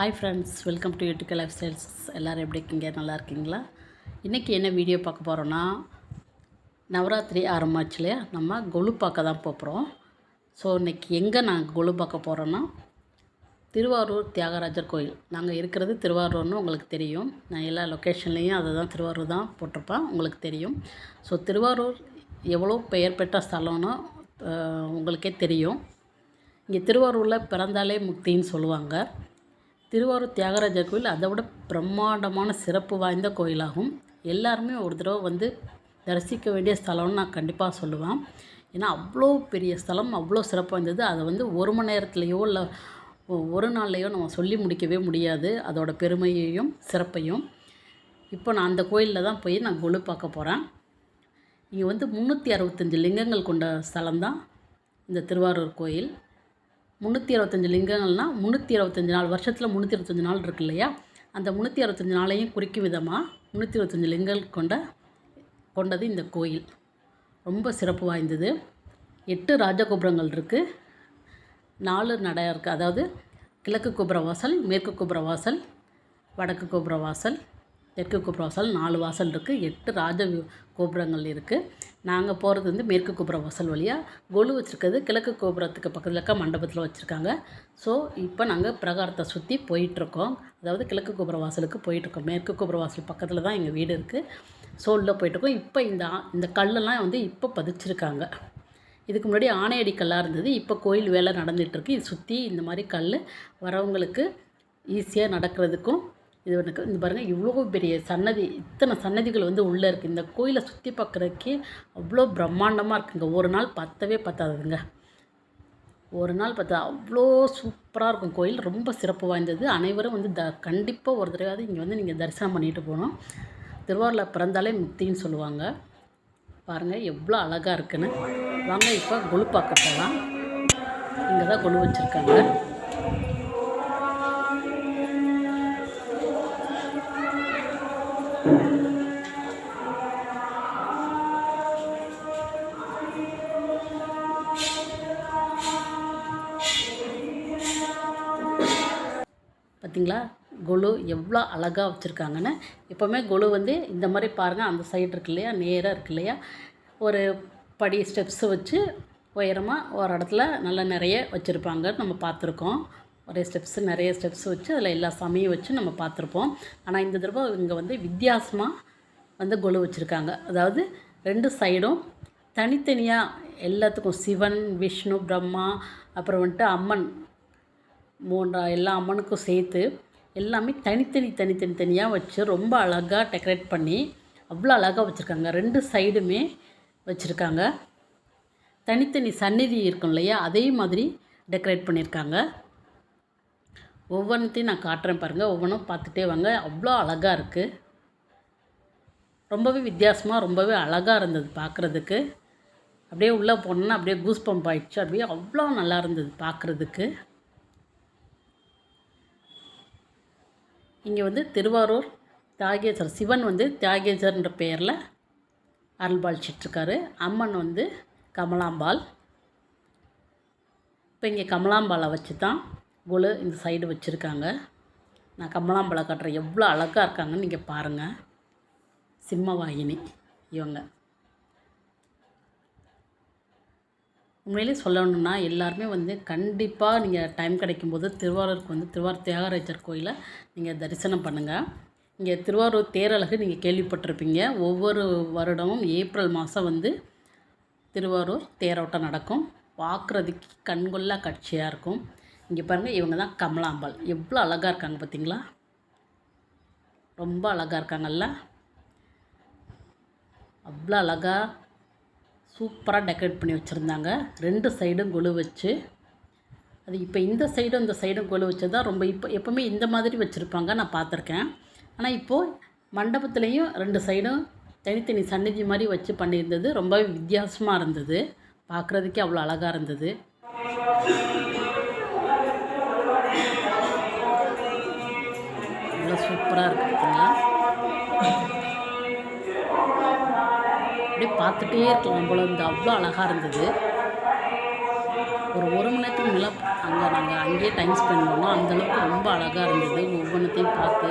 Hi friends welcome to YouTube lifestyles எல்லோரும் எப்படி இருக்கீங்க? நல்லா இருக்கீங்களா? இன்றைக்கி என்ன வீடியோ பார்க்க போகிறோன்னா நவராத்திரி ஆரம்பிச்சு இல்லையா? நம்ம கொலு பார்க்க தான் போகிறோம் ஸோ இன்றைக்கி எங்கே நாங்கள் கொலு பார்க்க போகிறோன்னா திருவாரூர் தியாகராஜர் கோயில். நாங்கள் இருக்கிறது திருவாரூர்னு உங்களுக்கு தெரியும். நான் எல்லா லொக்கேஷன்லேயும் அதை தான் திருவாரூர் தான் போட்டிருப்பேன் உங்களுக்கு தெரியும். ஸோ திருவாரூர் எவ்வளோ பெயர் பெற்ற ஸ்தலம்னு உங்களுக்கே தெரியும். இங்கே திருவாரூரில் பிறந்தாலே முக்தின்னு சொல்லுவாங்க. திருவாரூர் தியாகராஜர் கோயில் அதை விட பிரம்மாண்டமான சிறப்பு வாய்ந்த கோயிலாகும். எல்லாருமே ஒரு தடவை வந்து தரிசிக்க வேண்டிய ஸ்தலம்னு நான் கண்டிப்பாக சொல்லுவேன். ஏன்னா அவ்வளோ பெரிய ஸ்தலம் அவ்வளோ சிறப்பு வாய்ந்தது. அதை வந்து ஒரு மணி நேரத்துலையோ இல்லை ஒரு நாள்லையோ நம்ம சொல்லி முடிக்கவே முடியாது. அதோட பெருமையையும் சிறப்பையும். இப்போ நான் அந்த கோயிலில் தான் போய் நான் கொலு பார்க்க போகிறேன் இங்கே வந்து முந்நூற்றி அறுபத்தஞ்சு லிங்கங்கள் கொண்ட ஸ்தலம்தான் இந்த திருவாரூர் கோயில். முந்நூற்றி அறுபத்தஞ்சு லிங்கங்கள்னால் முந்நூற்றி அறுபத்தஞ்சு நாள் வருஷத்தில் முந்நூற்றி அறுபத்தஞ்சு நாள் இருக்கு இல்லையா? அந்த முந்நூற்றி அறுபத்தஞ்சு நாளையும் குறிக்கும் விதமாக முந்நூற்றி இருபத்தஞ்சு லிங்கங்கள் கொண்ட கொண்டது இந்த கோயில். ரொம்ப சிறப்பு வாய்ந்தது. எட்டு ராஜகோபுரங்கள் இருக்குது நாலு நடை இருக்குது அதாவது கிழக்கு கோபுர வாசல் மேற்கு கோபுர வாசல் வடக்கு கோபுர வாசல் தெற்கு கோபுர வாசல் நாலு வாசல் இருக்குது எட்டு ராஜ கோபுரங்கள் இருக்குது நாங்கள் போகிறது வந்து மேற்கு கோபுர வாசல் வழியாக கொலு வச்சுருக்கிறது கிழக்கு கோபுரத்துக்கு பக்கத்தில் இருக்க மண்டபத்தில் வச்சுருக்காங்க. ஸோ இப்போ நாங்கள் பிரகாரத்தை சுற்றி போயிட்டுருக்கோம் அதாவது கிழக்கு கோபுர வாசலுக்கு போயிட்டுருக்கோம் மேற்கு கோபுர வாசல் பக்கத்தில் தான் எங்கள் வீடு இருக்குது ஸோ உள்ளே போயிட்டுருக்கோம் இப்போ இந்த ஆ- இந்த கல்லெல்லாம் வந்து இப்போ பதிச்சிருக்காங்க. இதுக்கு முன்னாடி ஆணையடி கல்லாக இருந்தது. இப்போ கோயில் வேலை நடந்துகிட்ருக்கு இது சுற்றி இந்த மாதிரி கல் வரவங்களுக்கு ஈஸியாக நடக்கிறதுக்கும் இது எனக்கு இந்த பாருங்கள் இவ்வளோ பெரிய சன்னதி இத்தனை சன்னதிகள் வந்து உள்ளே இருக்குது இந்த கோயிலை சுற்றி பார்க்குறதுக்கே அவ்வளோ பிரம்மாண்டமாக இருக்குங்க. ஒரு நாள் பத்தவே பத்தாதுங்க. ஒரு நாள் பார்த்தா அவ்வளோ சூப்பராக இருக்கும். கோயில் ரொம்ப சிறப்பு வாய்ந்தது. அனைவரும் வந்து த கண்டிப்பாக ஒரு தடவையாவது இங்கே வந்து நீங்கள் தரிசனம் பண்ணிட்டு போகணும். திருவாரூரில் பிறந்தாலே முக்தின்னு சொல்லுவாங்க. பாருங்கள் எவ்வளோ அழகாக இருக்குன்னு. வாங்க இப்போ கொலு பார்க்க போகலாம் இங்கே தான் கொலு வச்சுருக்காங்க. பார்த்தீங்களா கொலு எவ்வளோ அழகாக வச்சுருக்காங்கன்னு. எப்போவுமே கொலு வந்து இந்த மாதிரி பாருங்கள் அந்த சைடு இருக்கு இல்லையா நேராக இருக்கு இல்லையா. ஒரு படி ஸ்டெப்ஸு வச்சு உயரமாக ஒரு இடத்துல நல்லா நிறைய வச்சுருப்பாங்க நம்ம பார்த்துருக்கோம். ஒரே ஸ்டெப்ஸு நிறைய ஸ்டெப்ஸ் வச்சு அதில் எல்லா சாமியும் வச்சு நம்ம பார்த்துருப்போம். ஆனால் இந்த தடவை இங்கே வந்து வித்தியாசமாக வந்து கொலு வச்சுருக்காங்க. அதாவது ரெண்டு சைடும் தனித்தனியாக எல்லாத்துக்கும் சிவன் விஷ்ணு பிரம்மா அப்புறம் வந்துட்டு அம்மன் மூன்றா எல்லா அம்மனுக்கும் சேர்த்து எல்லாமே தனித்தனி தனித்தனி தனியாக வச்சு ரொம்ப அழகாக டெக்கரேட் பண்ணி அவ்வளோ அழகாக வச்சுருக்காங்க. ரெண்டு சைடுமே வச்சுருக்காங்க. தனித்தனி சந்நிதி இருக்கும் இல்லையா? அதே மாதிரி டெக்கரேட் பண்ணியிருக்காங்க. ஒவ்வொன்றத்தையும் நான் காட்டுறேன் பாருங்கள் ஒவ்வொன்றும் பார்த்துட்டே வாங்க. அவ்வளோ அழகாக இருக்குது ரொம்பவே வித்தியாசமாக ரொம்பவே அழகாக இருந்தது பார்க்குறதுக்கு. அப்படியே உள்ளே போனோன்னா அப்படியே கூஸ் பம்ப் ஆயிடுச்சு. அப்படியே அவ்வளோ நல்லா இருந்தது பார்க்குறதுக்கு. இங்கே வந்து திருவாரூர் தியாகேசர். சிவன் வந்து தியாகேசர்ன்ற பெயரில் அருள்பாலிச்சிட்ருக்காரு அம்மன் வந்து கமலாம்பாள். இப்போ இங்கே கமலாம்பாளை வச்சு தான் குழு இந்த சைடு வச்சுருக்காங்க. நான் கமலாம்பாளை கட்டுறேன். எவ்வளோ அழகாக இருக்காங்கன்னு நீங்கள் பாருங்கள் சிம்மவாகினி இவங்க. உண்மையிலே சொல்லணும்னா எல்லாருமே வந்து கண்டிப்பாக நீங்கள் டைம் கிடைக்கும்போது திருவாரூருக்கு வந்து திருவாரூர் தியாகராஜர் கோயிலை நீங்கள் தரிசனம் பண்ணுங்கள் இங்கே திருவாரூர் தேரழகு நீங்கள் கேள்விப்பட்டிருப்பீங்க. ஒவ்வொரு வருடமும் ஏப்ரல் மாதம் வந்து திருவாரூர் தேரோட்டம் நடக்கும். பார்க்குறதுக்கு கண்கொள்ளா காட்சியாக இருக்கும். இங்கே பாருங்கள் இவங்க தான் கமலாம்பாள். எவ்வளோ அழகாக இருக்காங்க பார்த்தீங்களா ரொம்ப அழகாக இருக்காங்கல்ல? அவ்வளோ அழகாக சூப்பராக டெக்கரேட் பண்ணி வச்சுருந்தாங்க. ரெண்டு சைடும் கொலு வச்சு. அது இப்போ இந்த சைடும் இந்த சைடும் கொலு வச்சு தான் ரொம்ப இப்போ எப்போவுமே இந்த மாதிரி வச்சுருப்பாங்க நான் பார்த்துருக்கேன். ஆனால் இப்போது மண்டபத்துலேயும் ரெண்டு சைடும் தனித்தனி சன்னிதி மாதிரி வச்சு பண்ணியிருந்தது. ரொம்பவே வித்தியாசமாக இருந்தது. பார்க்குறதுக்கே அவ்வளோ அழகாக இருந்தது. அவ்வளோ சூப்பராக இருக்குது பார்த்துட்டே இருக்கலாம் போல இருந்து. அவ்வளோ அழகாக இருந்தது. ஒரு ஒரு மணி நேரத்துக்கு மேலே அங்கே நாங்கள் அங்கேயே டைம் ஸ்பெண்ட் பண்ணோம். அந்தளவுக்கு ரொம்ப அழகாக இருந்தது. ஒவ்வொன்றத்தையும் பார்த்து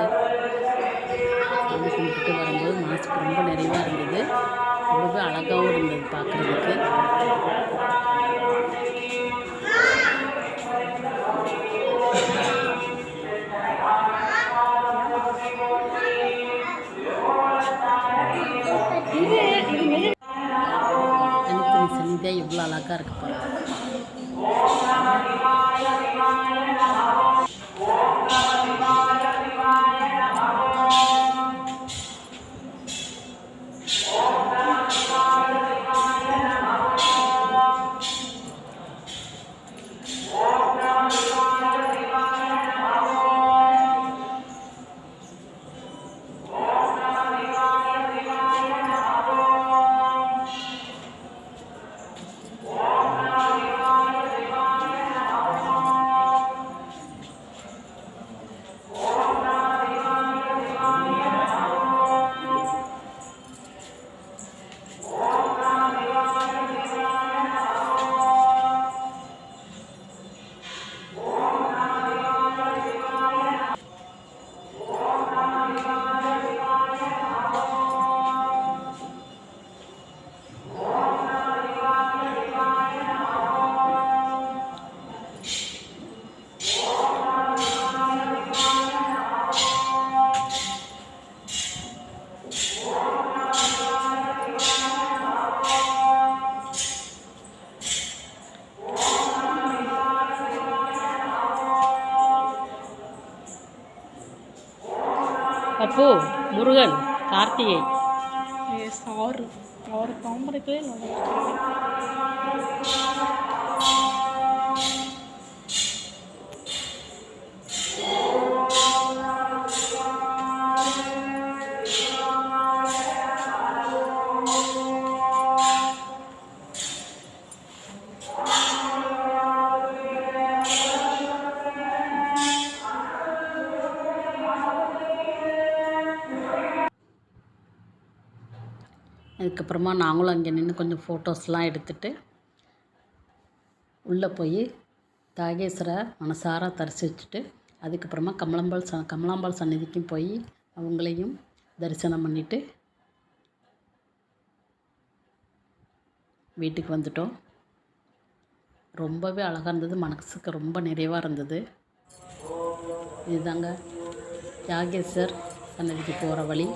சாமி வரும்போது மனசுக்கு ரொம்ப நிறைவாக இருந்தது. ரொம்பவே அழகாகவும் இருந்தது பார்க்குறதுக்கு. இருக்கு பாருங்க அப்பு முருகன் கார்த்திகை. ஆறு. ஆறு தாமரைகளே. நல்லா அதுக்கப்புறமா நாங்களும் அங்கே நின்று கொஞ்சம் ஃபோட்டோஸ்லாம் எடுத்துட்டு உள்ளே போய் தாகேஸ்வரை மனசார தரிசிச்சுட்டு அதுக்கப்புறமா கமலாம்பாள் ச கமலாம்பாள் சந்நிதிக்கும் போய் அவங்களையும் தரிசனம் பண்ணிவிட்டு வீட்டுக்கு வந்துட்டோம். ரொம்பவே அழகாக இருந்தது. மனசுக்கு ரொம்ப நிறைவாக இருந்தது. இதுதாங்க யாகேஸ்வர் சன்னதிக்கு போகிற வழி.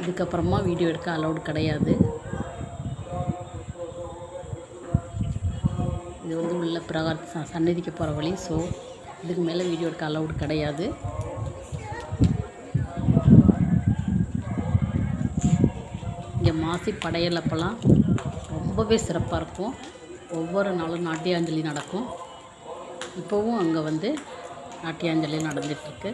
இதுக்கப்புறமா வீடியோ எடுக்க அலௌடு கிடையாது. இது வந்து உள்ள பிரகார சன்னதிக்கு போகிற வழி ஸோ இதுக்கு மேலே வீடியோ எடுக்க அலௌடு கிடையாது. இங்கே மாசி படையல் அப்போல்லாம் ரொம்பவே சிறப்பாக இருக்கும். ஒவ்வொரு நாளும் நாட்டியாஞ்சலி நடக்கும். இப்போவும் அங்கே வந்து நாட்டியாஞ்சலி நடந்துகிட்ருக்கு